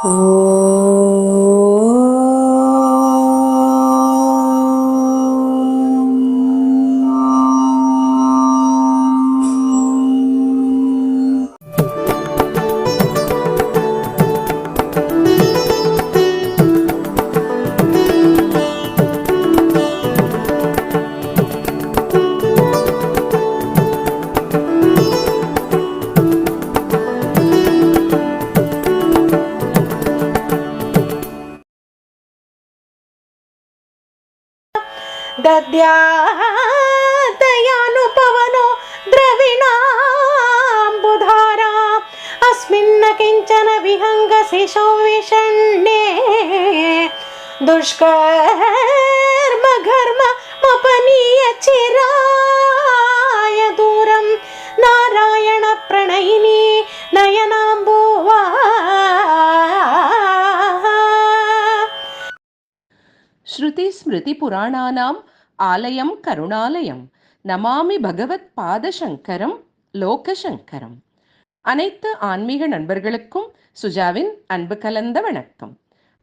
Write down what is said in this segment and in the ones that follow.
然 दद्यातयानुपवनो द्रविणाम्बुधारा। अस्मिन्न किञ्चन विहङ्गशिशो विषण् दुष्कर्मघर्मिराय दू। ஸ்ருதி ஸ்மிருதி புராணானாம் ஆலயம் கருணாலயம் நமாமி பகவத் பாதசங்கரம் லோகசங்கரம் அனைத்து ஆன்மீக நண்பர்களுக்கும் சுஜாவின் அன்பு கலந்த வணக்கம்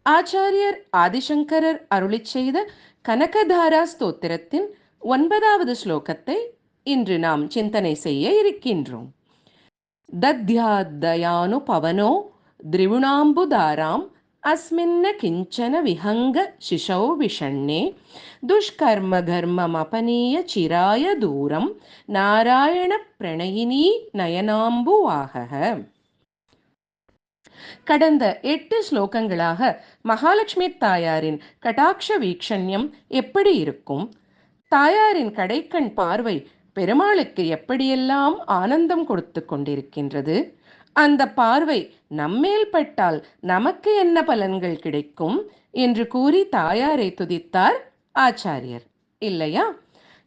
ஆச்சாரியர் ஆதிசங்கரர் அருளிச் செய்த கனகதாரா ஸ்தோத்திரத்தின் ஒன்பதாவது ஸ்லோகத்தை இன்று நாம் சிந்தனை செய்ய இருக்கின்றோம் दद्याद्दयानु पवनो द्रिवुणाम्बुदाराम् अस्मिन्न किञ्चन विहङ्ग शिशौ विषण्णे दुष्कर्मघर्ममपनीय चिराय दूरं நாராயணப்பிரணயினி நயனாம்புவாகக கடந்த எட்டு ஸ்லோகங்களாக மகாலட்சுமி தாயாரின் கடாட்ச வீக்ஷண்யம் எப்படி இருக்கும் தாயாரின் கடைக்கண் பார்வை பெருமாளுக்கு எப்படியெல்லாம் ஆனந்தம் கொடுத்து கொண்டிருக்கின்றது அந்த பார்வை நம்மேல் பட்டால் நமக்கு என்ன பலன்கள் கிடைக்கும்? என்று கூறி தாயாரை துதித்தார் ஆச்சாரியர். இல்லையா?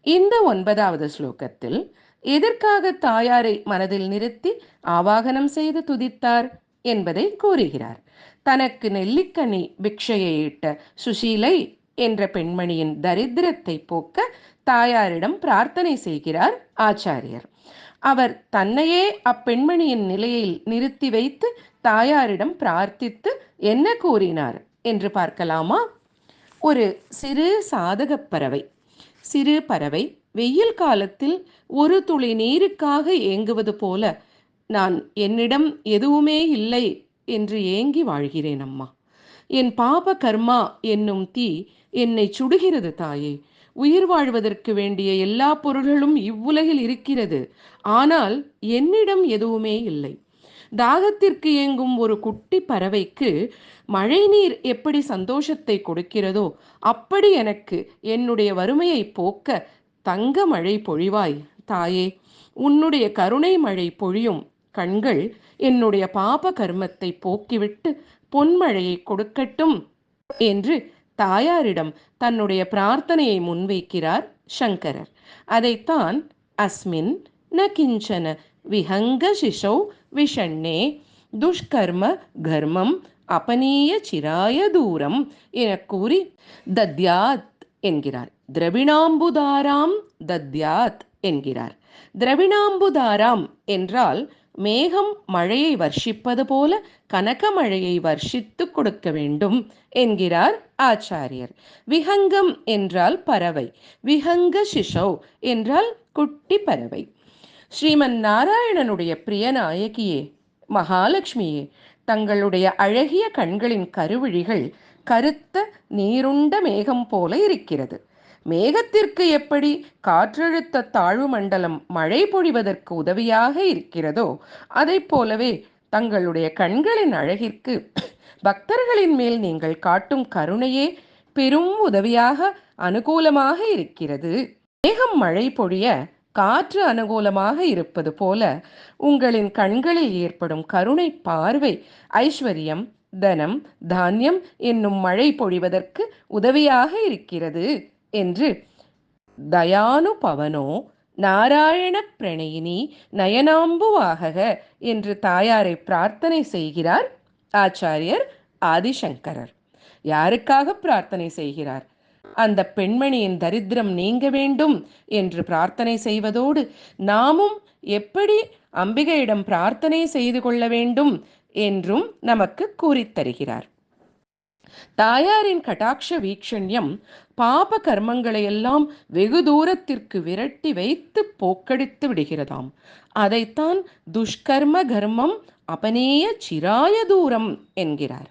இந்த ஒன்பதாவது ஸ்லோகத்தில் எதற்காக தாயாரை மனதில் நிறுத்தி ஆவாகனம் செய்து துதித்தார் என்பதை கூறுகிறார். தனக்கு நெல்லிக்கனி பிக்ஷையை இட்ட சுஷீலை என்ற பெண்மணியின் தரித்திரத்தை போக்க தாயாரிடம் பிரார்த்தனை செய்கிறார் ஆச்சாரியர். அவர் தன்னையே அப்பெண்மணியின் நிலையில் நிறுத்தி வைத்து தாயாரிடம் பிரார்த்தித்து என்ன கூறினார் என்று பார்க்கலாமா? ஒரு சிறு சாதகப் பறவை. சிறு பறவை வெயில் காலத்தில் ஒரு துளி நீருக்காக ஏங்குவது போல நான் என்னிடம் எதுவுமே இல்லை என்று ஏங்கி வாழ்கிறேன் அம்மா என் பாப கர்மா என்னும் தீ என்னை சுடுகிறது தாயே. உயிர் வாழ்வதற்கு வேண்டிய எல்லா பொருள்களும் இவ்வுலகில் இருக்கிறது. ஆனால் என்னிடம் எதுவுமே இல்லை. தாகத்திற்கு ஏங்கும் ஒரு குட்டி பறவைக்கு மழைநீர் எப்படி சந்தோஷத்தை கொடுக்கிறதோ அப்படி எனக்கு என்னுடைய வறுமையை போக்க தங்க மழை பொழிவாய் தாயே. உன்னுடைய கருணை மழை பொழியும் கண்கள் என்னுடைய பாப கர்மத்தை போக்கிவிட்டு பொன்மழையை கொடுக்கட்டும் என்று தாயாரிடம் தன்னுடைய பிரார்த்தனையை முன்வைக்கிறார் சங்கரர். அதைத்தான் அஸ்மின் ந கிஞ்சன விஹங்க சிசௌ விஷண்ணே துஷ்கர்ம கர்மம் அபனீய சிராய தூரம் என கூறி தத்யாத் என்கிறார். திரவிணாம்புதாராம் தத்யாத் என்கிறார். திரவிணாம்புதாராம் என்றால் மேகம் மழையை வர்ஷிப்பது போல கனக மழையை வர்ஷித்து கொடுக்க வேண்டும் என்கிறார் ஆச்சாரியர். விஹங்கம் என்றால் பறவை விஹங்க சிஷௌ என்றால் குட்டி பறவை. ஸ்ரீமன் நாராயணனுடைய பிரிய நாயகியே மகாலட்சுமியே தங்களுடைய அழகிய கண்களின் கருவிழிகள் கருத்த நீருண்ட மேகம் போல இருக்கிறது. மேகத்திற்கு எப்படி காற்றழுத்த தாழ்வு மண்டலம் மழை பொழிவதற்கு உதவியாக இருக்கிறதோ அதைப் போலவே தங்களுடைய கண்களின் அழகிற்கு பக்தர்களின் மேல் நீங்கள் காட்டும் கருணையே பெரும் உதவியாக அனுகூலமாக இருக்கிறது. மேகம் மழை பொழிய காற்று அனுகூலமாக இருப்பது போல உங்களின் கண்களில் ஏற்படும் கருணை பார்வை ஐஸ்வர்யம் தனம் தானியம் என்னும் மழை பொழிவதற்கு உதவியாக இருக்கிறது. என்று தயானு பவனோ நாராயண பிரணயினி நயனாம்புவாகக என்று தாயாரை பிரார்த்தனை செய்கிறார் ஆச்சாரியர் ஆதிசங்கரர். யாருக்காக பிரார்த்தனை செய்கிறார்? அந்த பெண்மணியின் தரித்திரம் நீங்க வேண்டும் என்று பிரார்த்தனை செய்வதோடு நாமும் எப்படி அம்பிகையிடம் பிரார்த்தனை செய்து கொள்ள வேண்டும் என்றும் நமக்கு கூறித்தருகிறார் தாயாரின் கடாட்ச வீக்ஷண்யம் பாப கர்மங்களை எல்லாம் வெகு தூரத்திற்கு விரட்டி வைத்து போக்கடித்து விடுகிறதாம். அதைத்தான் துஷ்கர்ம கர்மம் அபனேய சிராய தூரம் என்கிறார்.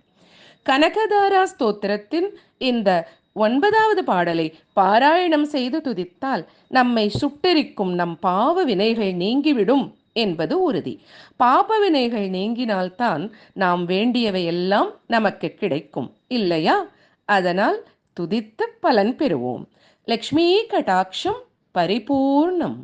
கனகதாரா ஸ்தோத்திரத்தின் இந்த ஒன்பதாவது பாடலை பாராயணம் செய்து துதித்தால் நம்மை சுட்டெரிக்கும் நம் பாவ வினைகள் நீங்கிவிடும் என்பது உறுதி. பாப வினைகள் நீங்கினால்தான் நாம் வேண்டியவை எல்லாம் நமக்கு கிடைக்கும். இல்லையா? அதனால் துதித்து பலன் பெறுவோம். லக்ஷ்மி கடாட்சம் பரிபூர்ணம்.